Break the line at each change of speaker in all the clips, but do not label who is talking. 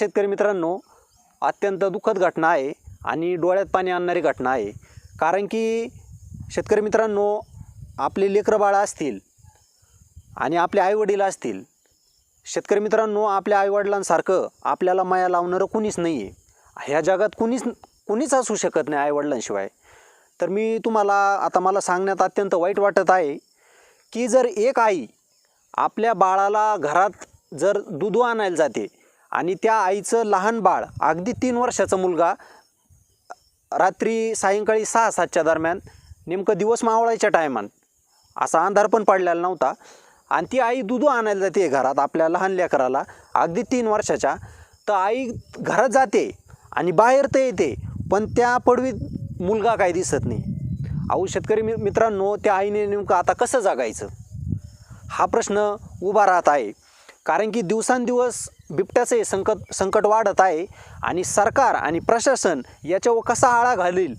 शेतकरी मित्रांनो अत्यंत दुःखद घटना आहे आणि डोळ्यात पाणी आणणारी घटना आहे. कारण की शेतकरी मित्रांनो आपले लेकरं बाळं असतील आणि आपले आईवडील असतील शेतकरी मित्रांनो आपल्या आईवडिलांसारखं आपल्याला माया लावणारं कुणीच नाही आहे ह्या जगात कुणीच कुणीच असू शकत नाही आईवडिलांशिवाय. तर मी तुम्हाला आता मला सांगण्यात अत्यंत वाईट वाटत आहे की जर एक आई आपल्या बाळाला घरात जर दूध आणायला जाते आणि त्या आईचं लहान बाळ अगदी तीन वर्षाचा मुलगा रात्री सायंकाळी सहा सातच्या दरम्यान नेमकं दिवस मावळायच्या टायमान असा अंधार पण पडलेला नव्हता. आणि ती आई दुधू आणायला जाते घरात आपल्या लहान लेकराला अगदी तीन वर्षाच्या. तर आई घरात जाते आणि बाहेर तर येते पण त्या पडवीत मुलगा काय दिसत नाही. अहो शेतकरी मि मित्रांनो त्या आईने नेमकं आता कसं जगायचं? हा प्रश्न उभा राहत आहे. कारण की दिवसांदिवस बिबट्याचे संकट संकट वाढत आहे आणि सरकार आणि प्रशासन याच्यावर कसा आळा घालील?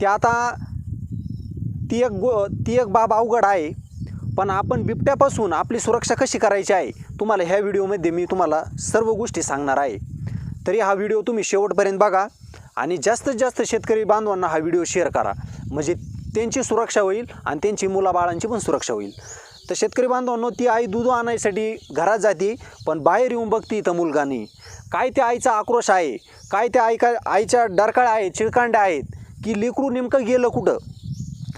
ते आता ती एक गो ती एक बाब अवघड आहे. पण आपण बिबट्यापासून आपली सुरक्षा कशी करायची आहे? तुम्हाला ह्या व्हिडिओमध्ये मी तुम्हाला सर्व गोष्टी सांगणार आहे. तरी हा व्हिडिओ तुम्ही शेवटपर्यंत बघा आणि जास्तीत जास्त शेतकरी बांधवांना हा व्हिडिओ शेअर करा. म्हणजे त्यांची सुरक्षा होईल आणि त्यांची मुलाबाळांची पण सुरक्षा होईल. तर शेतकरी बांधवांनो ती आई दूध आणायसाठी घरात जाते पण बाहेर येऊन बघते इथं मुलगा नाही काय त्या आईचा आक्रोश आहे? काय त्या आईका आईच्या डरकाळ्या आहेत चिळकांड्या आहेत? की लेकरू नेमकं गेलं कुठं?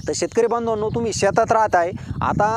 तर शेतकरी बांधवांनो तुम्ही शेतात राहत आहे आता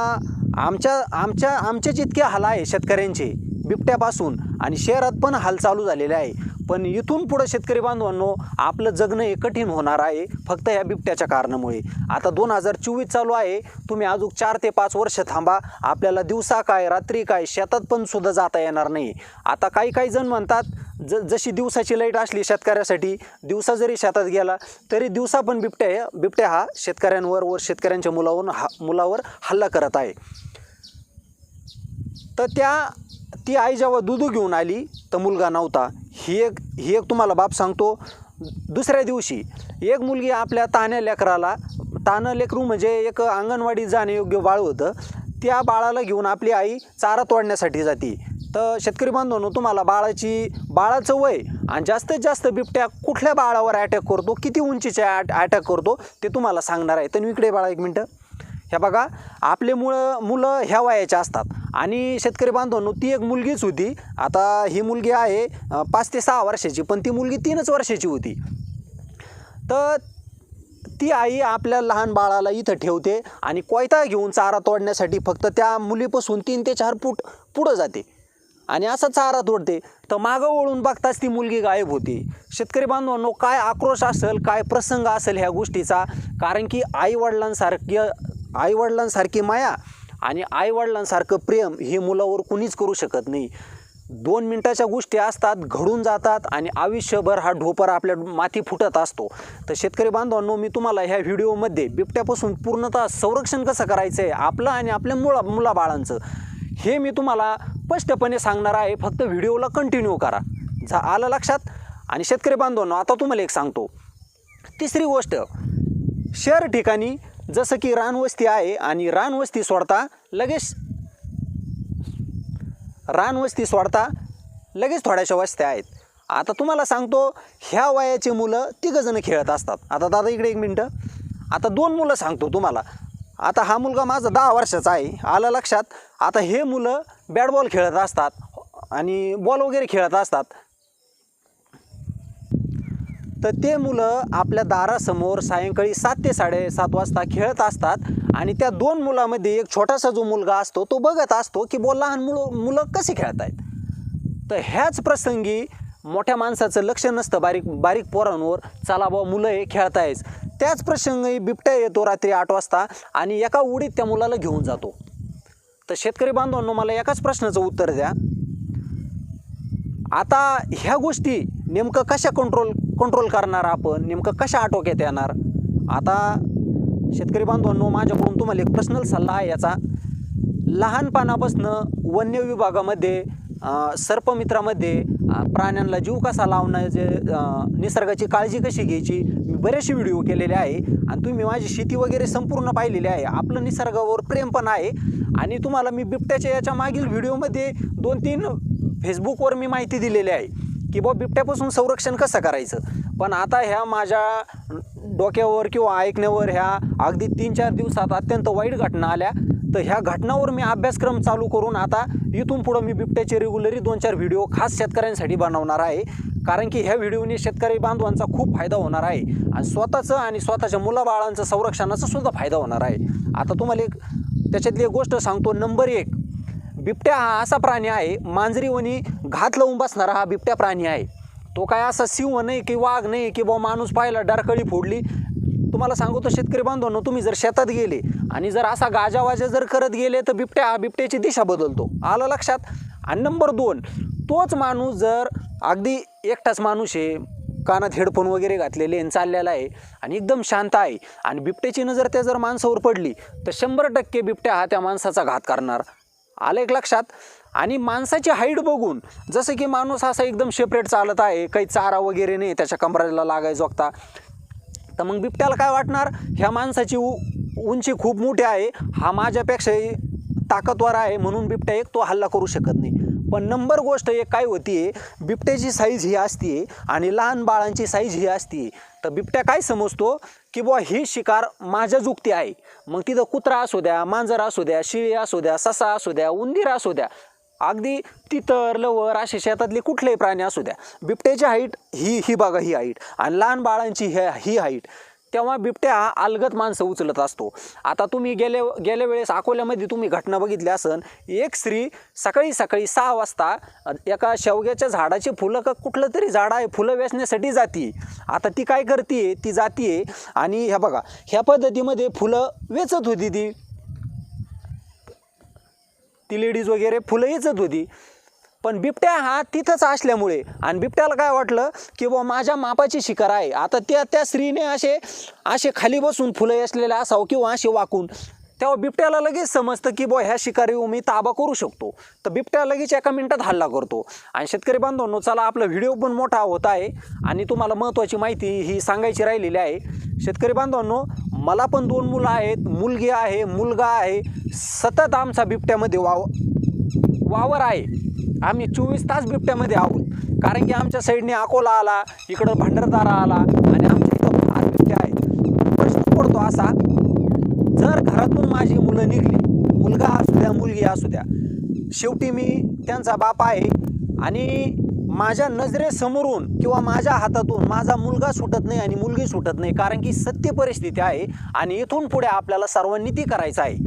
आमच्या आमच्या आमचेच जितके हाल आहे शेतकऱ्यांचे बिबट्यापासून आणि शहरात पण हाल चालू झालेले आहे. पण इथून पुढं शेतकरी बांधवांनो आपलं जगणं हे कठीण होणार आहे फक्त या बिबट्याच्या कारणामुळे. आता दोन हजार चोवीस चालू आहे तुम्ही अजून चार ते पाच वर्ष थांबा आपल्याला दिवसा काय रात्री काय शेतात पण सुद्धा जाता येणार नाही. आता काही काही जण म्हणतात ज जशी दिवसाची लाइट असली शेतकऱ्यासाठी दिवसा जरी शेतात गेला तरी दिवसा पण बिबट्या बिबट्या हा शेतकऱ्यांवर व शेतकऱ्यांच्या मुलावर हा मुलावर हल्ला करत आहे. तर त्या ती आई जेव्हा दूध घेऊन आली तर मुलगा नव्हता. ही एक ही एक तुम्हाला बाप सांगतो दुसऱ्या दिवशी एक मुलगी आपल्या तान्या लेकराला तानं लेकरू म्हणजे एक अंगणवाडीत जाण्यायोग्य बाळ होतं त्या बाळाला घेऊन आपली आई चारा तोडण्यासाठी जाते. तर शेतकरी बांधवांनो तुम्हाला बाळाची बाळाचं वय आणि जास्तीत जास्त बिबट्या कुठल्या बाळावर अटॅक करतो किती उंचीच्या अटॅक करतो ते तुम्हाला सांगणार आहे. तर इकडे बाळा एक मिनटं. ह्या बघा आपले मुळं मुलं ह्या वयाच्या असतात. आणि शेतकरी बांधवांनो ती एक मुलगीच होती. आता ही मुलगी आहे पाच ते सहा वर्षाची पण ती मुलगी तीनच वर्षाची होती. तर ती आई आपल्या लहान बाळाला इथं ठेवते आणि कोयता घेऊन चारा तोडण्यासाठी फक्त त्या मुलीपासून तीन ते चार फूट पुढं जाते. आणि असा चारा तोडते. तर मागं वळून बघताच ती मुलगी गायब होती. शेतकरी बांधवांनो काय आक्रोश असेल काय प्रसंग असेल ह्या गोष्टीचा कारण की आईवडिलांसारखी आईवडिलांसारखी माया आणि आईवडिलांसारखं प्रेम हे मुलावर कुणीच करू शकत नाही. दोन मिनटाच्या गोष्टी असतात घडून जातात आणि आयुष्यभर हा ढोपर आपल्या माती फुटत असतो. तर शेतकरी बांधवांनो मी तुम्हाला ह्या व्हिडिओमध्ये बिबट्यापासून पूर्णतः संरक्षण कसं करायचं आहे आपलं आणि आपल्या मुला मुलाबाळांचं हे मी तुम्हाला स्पष्टपणे सांगणार आहे. फक्त व्हिडिओला कंटिन्यू करा. जा आलं लक्षात? आणि शेतकरी बांधवांनो आता तुम्हाला एक सांगतो. तिसरी गोष्ट शहर ठिकाणी जसं की रानवस्ती आहे आणि रानवस्ती सोडता लगेच रानवस्ती सोडता लगेच थोड्याशा वस्त्या आहेत. आता तुम्हाला सांगतो ह्या वयाची मुलं तिघंजणं खेळत असतात. आता दादा इकडे एक मिनटं. आता दोन मुलं सांगतो तुम्हाला. आता हा मुलगा माझा दहा वर्षाचा आहे. आलं लक्षात? आता हे मुलं बॅट बॉल खेळत असतात आणि बॉल वगैरे खेळत असतात. तर ते मुलं आपल्या दारासमोर सायंकाळी सात ते साडेसात वाजता खेळत असतात आणि त्या दोन मुलामध्ये एक छोटासा जो मुलगा असतो तो बघत असतो की बोल लहान मुलं मुलं कशी खेळत आहेत तर ह्याच प्रसंगी मोठ्या माणसाचं लक्ष नसतं बारीक बारीक पोरांवर चला बा मुलं हे खेळतायच त्याच प्रसंगी बिबट्या येतो रात्री आठ वाजता आणि एका उडीत त्या मुलाला घेऊन जातो. तर शेतकरी बांधवांनो मला एकाच प्रश्नाचं उत्तर द्या. आता ह्या गोष्टी नेमकं कशा कंट्रोल कंट्रोल करणार आपण नेमकं कशा आटोक्यात येणार? आता शेतकरी बांधवांनो माझ्याकडून तुम्हाला एक पर्सनल सल्ला आहे. याचा लहानपणापासनं वन्य विभागामध्ये सर्पमित्रामध्ये प्राण्यांना जीव कसा लावण्याचे जे निसर्गाची काळजी कशी घ्यायची मी बरेचसे व्हिडिओ केलेले आहे. आणि तुम्ही माझी शेती वगैरे संपूर्ण पाहिलेली आहे. आपलं निसर्गावर प्रेम पण आहे. आणि तुम्हाला मी बिबट्याच्या याच्या मागील व्हिडिओमध्ये दोन तीन फेसबुकवर मी माहिती दिलेली आहे. की बा बिबट्यापासून संरक्षण कसं करायचं? पण आता ह्या माझ्या डोक्यावर किंवा ऐकण्यावर ह्या अगदी तीन चार दिवसात अत्यंत वाईट घटना आल्या. तर ह्या घटनावर मी अभ्यासक्रम चालू करून आता इथून पुढं मी बिबट्याचे रेग्युलरी दोन चार व्हिडिओ खास शेतकऱ्यांसाठी बनवणार आहे. कारण की ह्या व्हिडिओने शेतकरी बांधवांचा खूप फायदा होणार आहे. आणि स्वतःचं आणि स्वतःच्या मुलाबाळांचं संरक्षणाचा सुद्धा फायदा होणार आहे. आता तुम्हाला एक त्याच्यातली एक गोष्ट सांगतो. नंबर एक बिबट्या हा असा प्राणी आहे मांजरीवणी घात लावून बसणारा हा बिबट्या प्राणी आहे. तो काय असा सिंह नाही की वाघ नाही की बा माणूस पाहिला डरकळी फोडली. तुम्हाला सांगतो शेतकरी बांधवांनो तुम्ही जर शेतात गेले आणि जर असा गाजावाजा जर करत गेले तर बिबट्या हा बिबट्याची दिशा बदलतो. आलं लक्षात? आणि नंबर दोन तोच माणूस जर अगदी एकटाच माणूस आहे कानात हेडफोन वगैरे घातलेले आणि चाललेला आहे आणि एकदम शांत आहे आणि बिबट्याची नजर त्या जर माणसावर पडली तर शंभर टक्के बिबट्या हा त्या माणसाचा घात करणार. आलं एक लक्षात. आणि माणसाची हाईट बघून जसं की माणूस असा एकदम सेपरेट चालत आहे काही चारा वगैरे नाही त्याच्या कमराला लागाय जोगता. तर मग बिबट्याला काय वाटणार? ह्या माणसाची उ उंची खूप मोठी आहे. हा माझ्यापेक्षाही ताकदवर आहे म्हणून बिबट्या एक तो हल्ला करू शकत नाही. पण नंबर गोष्ट एक काय होती बिबट्याची साईज ही असते आणि लहान बाळांची साईज ही असते. तर बिबट्या काय समजतो? की बुवा ही शिकार माझ्या जुक्ती आहे. मग तिथं कुत्रा असू द्या मांजर असू द्या शिळी असू द्या ससा असू द्या उंदीर असू द्या अगदी तितर लवर असे शेतातले कुठलेही प्राणी असू द्या. बिबट्याची हाईट ही ही बघा ही हाईट आणि लहान बाळांची ही हाईट तेव्हा बिबट्या हा अलगत माणसं उचलत असतो. आता तुम्ही गेले गेल्या वेळेस अकोल्यामध्ये तुम्ही घटना बघितली असन एक स्त्री सकाळी सकाळी सहा वाजता एका शेवग्याच्या झाडाची फुलं का कुठलं तरी झाड आहे फुलं वेचण्यासाठी जाते. आता ती काय करते ती जाते आणि ह्या बघा ह्या पद्धतीमध्ये फुलं वेचत होती ती. ती लेडीज वगैरे फुलं येचत होती. पण बिबट्या हा तिथंच असल्यामुळे. आणि बिबट्याला काय वाटलं की बुवा माझ्या मापाची शिकार आहे. आता त्या त्या स्त्रीने असे असे खाली बसून फुलं असलेले असावं किंवा असे वाकून. तेव्हा बिबट्याला लगेच समजतं की बुवा ह्या शिकारीवर मी ताबा करू शकतो. तर बिबट्या लगेच एका मिनटात हल्ला करतो. आणि शेतकरी बांधवांनो चला आपला व्हिडिओ पण मोठा होत आहे. आणि तुम्हाला महत्त्वाची माहिती ही सांगायची राहिलेली आहे. शेतकरी बांधवांनो मला पण दोन मुलं आहेत. मुलगी आहे मुलगा आहे. सतत आमचा बिबट्यामध्ये वाव वावर आहे. आम्ही चोवीस तास बिबट्यामध्ये आहोत. कारण की आमच्या साईडने अकोला आला इकडं भंडारदारा आला आणि आमच्या इथं फार बिबट्या आहे प्रश्न पडतो असा जर घरातून माझी मुलं निघली मुलगा असू द्या मुलगी असू द्या शेवटी मी त्यांचा बाप आहे आणि माझ्या नजरेसमोरून किंवा माझ्या हातातून माझा मुलगा सुटत नाही आणि मुलगी सुटत नाही कारण की सत्य परिस्थिती आहे आणि इथून पुढे आपल्याला सर्वांनी ती करायचं आहे.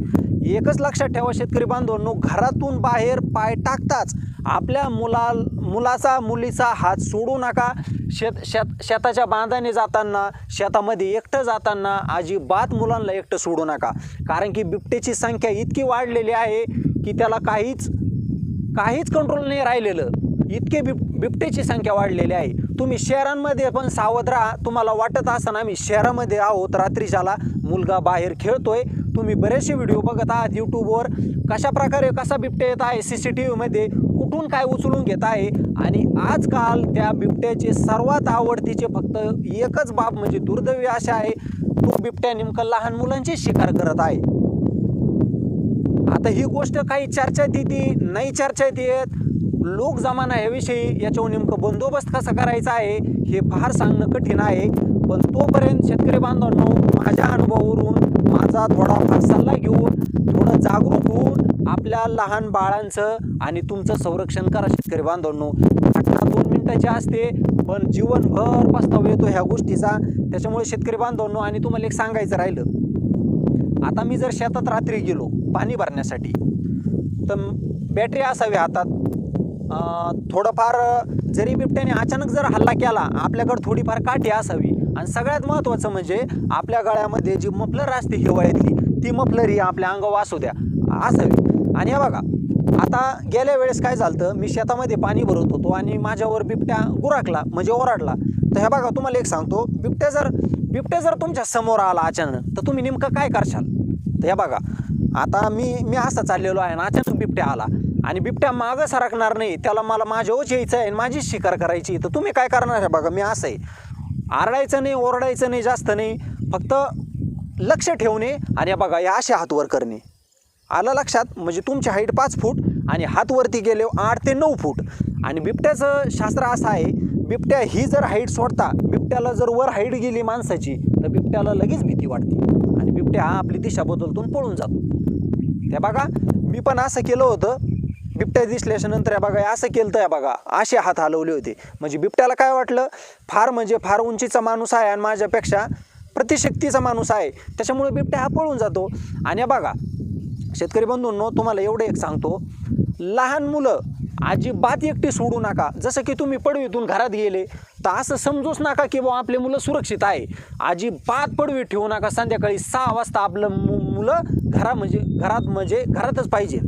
एकच लक्षात ठेवा शेतकरी बांधवांनो घरातून बाहेर पाय टाकताच आपल्या मुला मुलाचा मुलीचा हात सोडू नका. शेत शेत शेताच्या बांधाने जाताना शेतामध्ये एकटं जाताना अजिबात मुलांना एकटं सोडू नका. कारण की बिबटेची संख्या इतकी वाढलेली आहे की त्याला काहीच काहीच कंट्रोल नाही राहिलेलं. इतके बिब बिबटेची संख्या वाढलेली आहे. तुम्ही शहरांमध्ये पण सावध राहा. तुम्हाला वाटत असताना आम्ही शहरामध्ये आहोत. रात्रीच्याला मुलगा बाहेर खेळतोय. तुम्ही बरेचसे व्हिडिओ बघत आहात यूट्यूबवर कशा प्रकारे कसा बिबट्या येत आहे सी सी टी व्हीमध्ये कुठून काय उचलून घेत आहे आणि आजकाल त्या बिबट्याचे सर्वात आवडतीचे फक्त एकच बाब म्हणजे दुर्दैवी अशा आहे तो बिबट्या नेमकं लहान मुलांची शिकार करत आहे. आता ही गोष्ट काही चर्चेत येते नाही चर्चेत येत. लोक जमाना याविषयी याच्यावर नेमकं बंदोबस्त कसा करायचा आहे हे फार सांगणं कठीण आहे. पण तोपर्यंत शेतकरी बांधवांनो माझ्या अनुभवावरून माझा थोडाफार सल्ला घेऊन थोडं जागरूक होऊन आपल्या लहान बाळांचं आणि तुमचं संरक्षण करा शेतकरी बांधवांनो. घटना दोन मिनटाची असते पण जीवनभर पस्ताव येतो ह्या गोष्टीचा. त्याच्यामुळे शेतकरी बांधवांनो आणि तुम्हाला एक सांगायचं राहिलं. आता मी जर शेतात रात्री गेलो पाणी भरण्यासाठी तर बॅटरी असावी हातात. थोडंफार जरी बिबट्याने अचानक जर हल्ला केला आपल्याकडं थोडीफार काठी असावी. आणि सगळ्यात महत्त्वाचं म्हणजे आपल्या गळ्यामध्ये जी मफलर असते हिवाळ्यातली ती मफलर ही आपल्या अंगावर असू द्या. असावी आणि हे बघा आता गेल्या वेळेस काय झालं मी शेतामध्ये पाणी भरत होतो आणि माझ्यावर बिबट्या गुराकला म्हणजे ओरडला. तर हे बघा तुम्हाला एक सांगतो बिबट्या जर बिबट्या जर तुमच्यासमोर आला अचानक तर तुम्ही नेमकं काय करशाल? तर हे बघा आता मी मी असा चाललेलो आहे आणि अचानक बिबट्या आला. आणि बिबट्या मागं सरकणार नाही त्याला मला माझ्यावरच यायचं आहे आणि माझीच शिकार करायची. तर तुम्ही काय करणार? आहे बघा मी असं आहे. आरडायचं नाही ओरडायचं नाही जास्त नाही. फक्त लक्ष ठेवणे आणि बघा या असे हातवर करणे. आलं लक्षात? म्हणजे तुमची हाईट पाच फूट आणि हातवरती गेले आठ ते नऊ फूट. आणि बिबट्याचं शास्त्र असं आहे बिबट्या ही जर हाईट सोडता बिबट्याला जर वर हाईट गेली माणसाची तर बिबट्याला लगेच भीती वाटते. आणि बिबट्या हा आपली दिशा बदलतून पळून जातो. त्या बघा मी पण असं केलं होतं बिबट्या दिसल्याच्यानंतर या बघा असं केलं तर बघा असे हात हलवले होते. म्हणजे बिबट्याला काय वाटलं? फार म्हणजे फार उंचीचा माणूस आहे आणि माझ्यापेक्षा प्रतिशक्तीचा माणूस आहे. त्याच्यामुळे बिबट्या हा पळून जातो. आणि या बघा शेतकरी बंधूंनो तुम्हाला एवढं एक सांगतो. लहान मुलं अजिबात एकटी सोडू नका. जसं की तुम्ही पडवीतून घरात गेले तर असं समजूच नका की बुवा आपले मुलं सुरक्षित आहे. अजिबात पडवी ठेवू नका. संध्याकाळी सहा वाजता आपलं मु मुलं घरा म्हणजे घरात म्हणजे घरातच पाहिजे.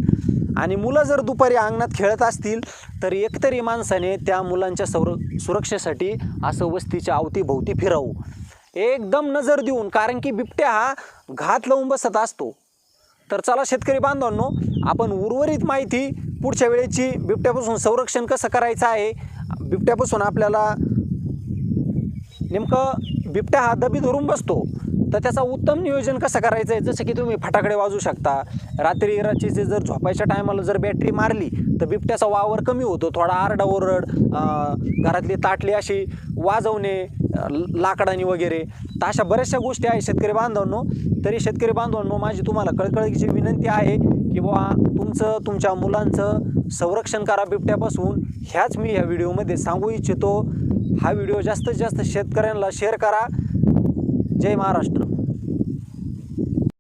आणि मुलं जर दुपारी अंगणात खेळत असतील तर एकतरी माणसाने त्या मुलांच्या सौर सुरक्षेसाठी असं वस्तीच्या अवतीभोवती फिरवू. एकदम नजर देऊन कारण की बिबट्या हा घात लावून बसत असतो. तर चला शेतकरी बांधवांनो आपण उर्वरित माहिती पुढच्या वेळेची बिबट्यापासून संरक्षण कसं करायचं आहे? बिबट्यापासून आपल्याला नेमकं बिबट्या हा दबी धरून बसतो. तर त्याचा उत्तम नियोजन कसं करायचं आहे जसं की तुम्ही फटाकडे वाजू शकता. रात्री रात्रीचे जर झोपायच्या टायमाला जर बॅटरी मारली तर बिबट्याचा वावर कमी होतो. थोडा आरडाओरड ओरड घरातली ताटली अशी वाजवणे लाकडानी वगैरे. तर अशा बऱ्याचशा गोष्टी आहेत शेतकरी बांधवांनो. तरी शेतकरी बांधवांनो माझी तुम्हाला कळकळीची विनंती आहे की बुवा तुमचं तुमच्या मुलांचं संरक्षण करा बिबट्यापासून. ह्याच मी ह्या व्हिडिओमध्ये सांगू इच्छितो. हा व्हिडिओ जास्तीत जास्त शेतकऱ्यांना शेअर करा. जय महाराष्ट्र.